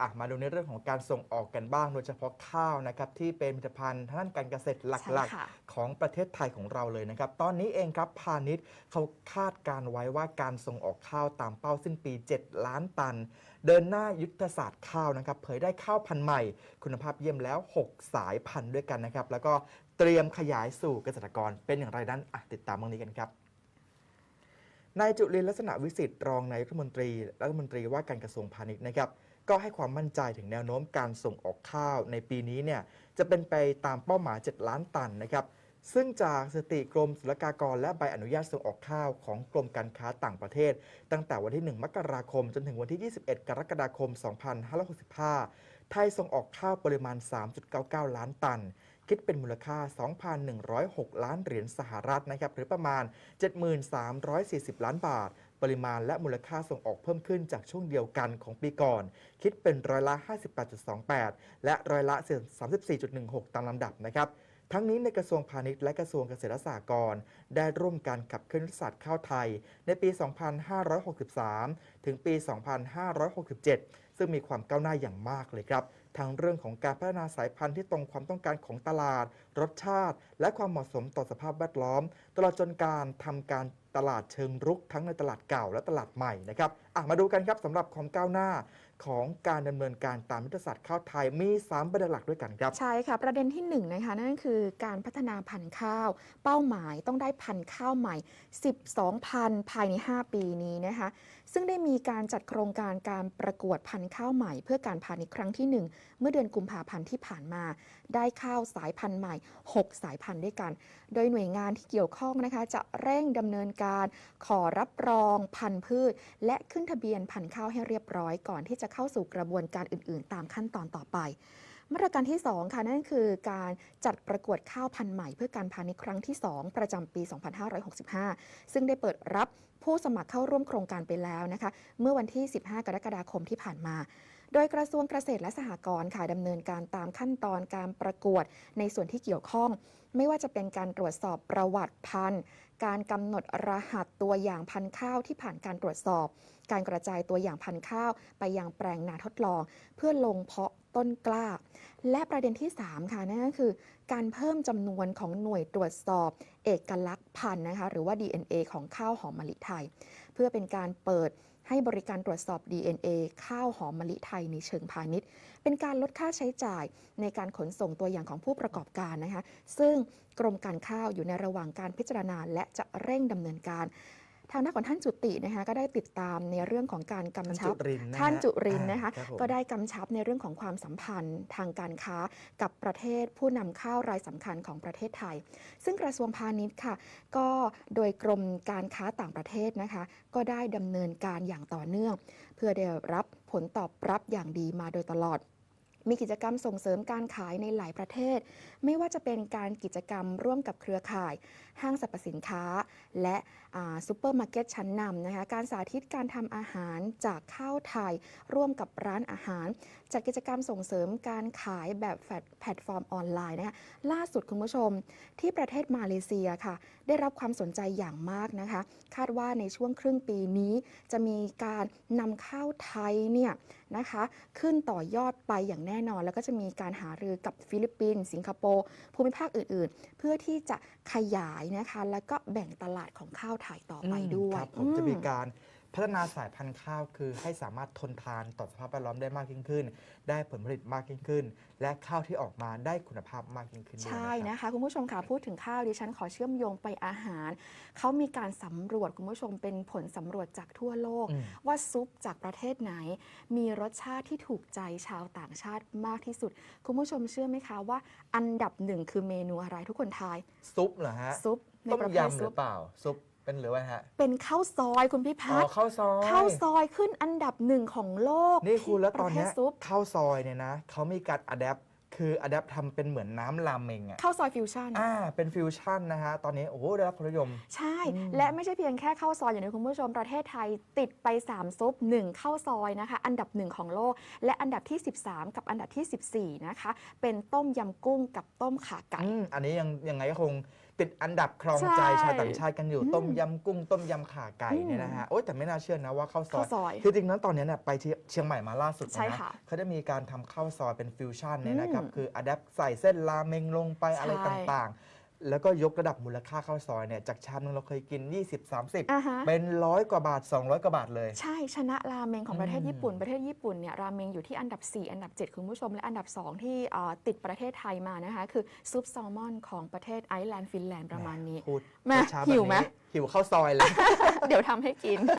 อะมาดูในเรื่องของการส่งออกกันบ้าง โดยเฉพาะข้าวนะครับที่เป็นผลิตภัณฑ์ทางด้านการเกษตรหใช่ลักค่ะๆของประเทศไทยของเราเลยนะครับ ตอนนี้เองครับพาณิชย์เขาคาดการไว้ว่าการส่งออกข้าวตามเป้าสิ้นปี 7 ล้านตัน เดินหน้ายุทธศาสตร์ข้าวนะครับเผยได้ข้าวพันธุ์ใหม่ คุณภาพเยี่ยมแล้ว 6 สายพันธุ์ด้วยกันนะครับ แล้วก็เตรียมขยายสู่เกษตรกรเป็นอย่างไรนั้นอะติดตามเรื่องนี้กันครับนายจุลินทร์ลักษณะวิสิทธิ์รองนายรัฐมนตรีรัฐมนตรีว่าการกระทรวงพาณิชย์นะครับ ก็ให้ความมั่นใจถึงแนวโน้มการส่งออกข้าวในปีนี้เนี่ยจะเป็นไปตามเป้าหมาย 7 ล้านตันนะครับซึ่งจากสติกรมศุลกากร และใบอนุญาตส่งออกข้าวของกรมการค้าต่างประเทศ ตั้งแต่วันที่ 1 มกราคม จนถึงวันที่ 21 กรกฎาคม 2565 ไทยส่งออกข้าวปริมาณ 3.99 ล้านตัน คิดเป็นมูลค่า 2,106 ล้านเหรียญสหรัฐนะครับหรือประมาณ 7340 ล้านบาท ปริมาณและมูลค่าส่งออกเพิ่มขึ้นจากช่วงเดียวกันของปีก่อน คิดเป็นร้อยละ 58.28 และร้อยละ 34.16 ตามลำดับนะครับ ทั้งนี้ในกระทรวงพาณิชย์และกระทรวงเกษตรสหกรณ์ได้ร่วมกันขับเคลื่อนยุทธศาสตร์ข้าวไทย ในปี 2563 ถึงปี 2567 ซึ่งมีความก้าวหน้าอย่างมากเลยครับทั้งเรื่องของการพัฒนาสายพันธุ์ที่ตรงความต้องการของตลาด รสชาติ และความเหมาะสมต่อสภาพแวดล้อม ตลอดจนการทำการตลาดเชิงรุกทั้งในตลาดเก่าและตลาดใหม่นะครับมาดูกันครับสำหรับความก้าวหน้า ของการดำเนินการตามยุทธศาสตร์ข้าวไทย มี 3 ประเด็นหลักด้วยกันครับ ใช่ค่ะ ประเด็นที่1นงนะคะ นั่นคือการพัฒนาพันธุ์ข้าว เป้าหมายต้องได้พันธุ์ข้าวใหม่ 12 พันธุ์ภายใน 5 ปีนี้นะคะซึ่งได้มีการจัดโครงการการประกวดพันธุ์ข้าวใหม่ เพื่อการพาณิชย์ครั้งที่ 1 เมื่อเดือนกุมภาพันธ์ที่ผ่านมา ได้ข้าวสายพันธุ์ใหม่ 6 สายพันธุ์ด้วยกัน โดยหน่วยงานที่เกี่ยวข้องนะคะ จะเร่งดำเนินการขอรับรองพันธุ์พืช และขึ้นทะเบียนพันธุ์ข้าวให้เรียบร้อยก่อนที่จะเข้าสู่กระบวนการอื่น ๆ ตามขั้นตอนต่อไป มาตรการที่ 2 ค่ะ นั่นคือการจัดประกวดข้าวพันธุ์ใหม่เพื่อการพาณิชย์ครั้งที่ 2 ประจำปี 2565 ซึ่งได้เปิดรับผู้สมัครเข้าร่วมโครงการไปแล้วนะคะ เมื่อวันที่ 15 กรกฎาคมที่ผ่านมา โดยกระทรวงเกษตรและสหกรณ์ค่ะดำเนินการตามขั้นตอนการประกวดในส่วนที่เกี่ยวข้อง ไม่ว่าจะเป็นการตรวจสอบประวัติพันธุ์ การกำหนดรหัสตัวอย่างพันธุ์ข้าวที่ผ่านการตรวจสอบ การกระจายตัวอย่างพันธุ์ข้าว ไปยังแปลงนาทดลอง เพื่อลงเพาะ ต้นกล้า และประเด็นที่ 3 ค่ะนั่นก็คือ การเพิ่มจำนวนของหน่วยตรวจสอบ เอกลักษณ์พันธุ์นะคะหรือว่า DNA ของข้าวหอมมะลิไทย เพื่อเป็นการเปิดให้บริการตรวจสอบ DNA ข้าวหอมมะลิไทยในเชิงพาณิชย์ เป็นการลดค่าใช้จ่ายในการขนส่งตัวอย่างของผู้ประกอบการนะคะ ซึ่งกรมการข้าวอยู่ในระหว่างการพิจารณาและจะเร่งดำเนินการ ทางด้านของท่านจุตินะคะก็ได้ติดตามในเรื่องของการกำชับท่านจุรินทร์นะฮะท่านจุรินทร์นะคะอ่าครับผมก็ได้กำชับในเรื่องของความสัมพันธ์ทางการค้ากับประเทศผู้นำเข้ารายสำคัญของประเทศไทย ซึ่งกระทรวงพาณิชย์ค่ะ ก็โดยกรมการค้าต่างประเทศนะคะ ก็ได้ดำเนินการอย่างต่อเนื่อง เพื่อได้รับผลตอบรับอย่างดีมาโดยตลอด มีกิจกรรมส่งเสริมการขายในหลายประเทศ ไม่ว่าจะเป็นการกิจกรรมร่วมกับเครือข่าย ห้างสรรพสินค้า และซูเปอร์มาร์เก็ตชั้นนำนะคะการสาธิตการทำอาหารจากข้าวไทย ร่วมกับร้านอาหาร จัดกิจกรรมส่งเสริมการขายแบบแฟลตแพลตฟอร์มออนไลน์นะคะล่าสุดคุณผู้ชม ที่ประเทศมาเลเซียค่ะ ได้รับความสนใจอย่างมากนะคะ คาดว่าในช่วงครึ่งปีนี้จะมีการนำข้าวไทยเนี่ยนะคะ ขึ้นต่อยอดไปอย่างแน่นอน แล้วก็จะมีการหารือกับฟิลิปปินส์สิงคโปร์ภูมิภาคอื่น ๆ เพื่อที่จะขยายนะคะ แล้วก็แบ่งตลาดของข้าวไทยต่อไปด้วยครับผมอืจะมีการ พัฒนาสายพันธุ์ข้าวคือให้สามารถทนทานต่อสภาพแวดล้อมได้มากยิ่งขึ้น ได้ผลผลิตมากยิ่งขึ้น และข้าวที่ออกมาได้คุณภาพมากยิ่งขึ้นด้วยใช่นะครับนะคะ คุณผู้ชมค่ะพูดถึงข้าวดิฉันขอเชื่อมโยงไปอาหาร เขามีการสำรวจคุณผู้ชมเป็นผลสำรวจจากทั่วโลกอืมว่าซุปจากประเทศไหน มีรสชาติที่ถูกใจชาวต่างชาติมากที่สุด คุณผู้ชมเชื่อไหมคะว่า อันดับหนึ่งคือเมนูอะไรทุกคนทายซุปเหรอฮะซุปในต้มประเภทยำหซุรืปอเปล่าซุป เป็นหรือว่าฮะเป็นข้าวซอยคุณพิอ๋พัอฒน์ข้าวซอยข้าวซอยขึ้นอันดับหนึ่งของโลกนี่คุณแล้วตอนที่เนี้ปยระเภทซุปข้าวซอยเนี่ยนะเขามีการอัดแอปคืออัดแอปทำเป็นเหมือนน้ำราเมงอะข้าวซอยฟิวชั่น อ่าเป็นฟิวชั่นนะฮะ ตอนนี้โอ้โหได้รับความนิยม ใช่ อืม และไม่ใช่เพียงแค่ข้าวซอยอย่างนี้คุณผู้ชมประเทศไทยติดไป 3 ซุป 1 ข้าวซอยนะคะ อันดับหนึ่งของโลก และอันดับที่ 13 กับอันดับที่ 14 นะคะ เป็นต้มยำกุ้งกับต้มขาไก่ อืมอันนี้ยังยังไงก็คง ติดอันดับครองใจใช่ชาวต่างชาติกันอยู่อืมต้มยำกุ้งต้มยำข่าไก่อืมเนี่ยนะฮะโอ๊ยแต่ไม่น่าเชื่อนะว่าข้าวซอข้าวยซอยคือจริงๆนั้นตอนนี้เนี่ยไปที่เชียงใหม่มาล่าสุดใช่นะค่ะเขาได้มีการทำข้าวซอยเป็นฟิวชั่นเนี่ยนะครับอืมคืออัดแอปใส่เส้นราเมงลงไปอะไรใช่ ต่างๆ แล้วก็ยกระดับมูลค่าข้าวซอยเนี่ยจากชามนึงเราเคยกิน 20-30อ่าฮะเป็นร้อยกว่าบาท 200 กว่าบาทเลย ใช่ชนะราเมงของประเทศอืมญี่ปุ่น ประเทศญี่ปุ่นเนี่ยราเมงอยู่ที่อันดับ 4 อันดับ 7 คุณผู้ชม และอันดับ 2 ที่เอ่อติดประเทศไทยมานะคะ คือซุปแซลมอนของประเทศไอร์แลนด์ฟินแลนด์ประมาณนี้ พูดแม่ช้าๆหิวแบบไหม นี้หิวข้าวซอยเลย เดี๋ยวทำให้กิน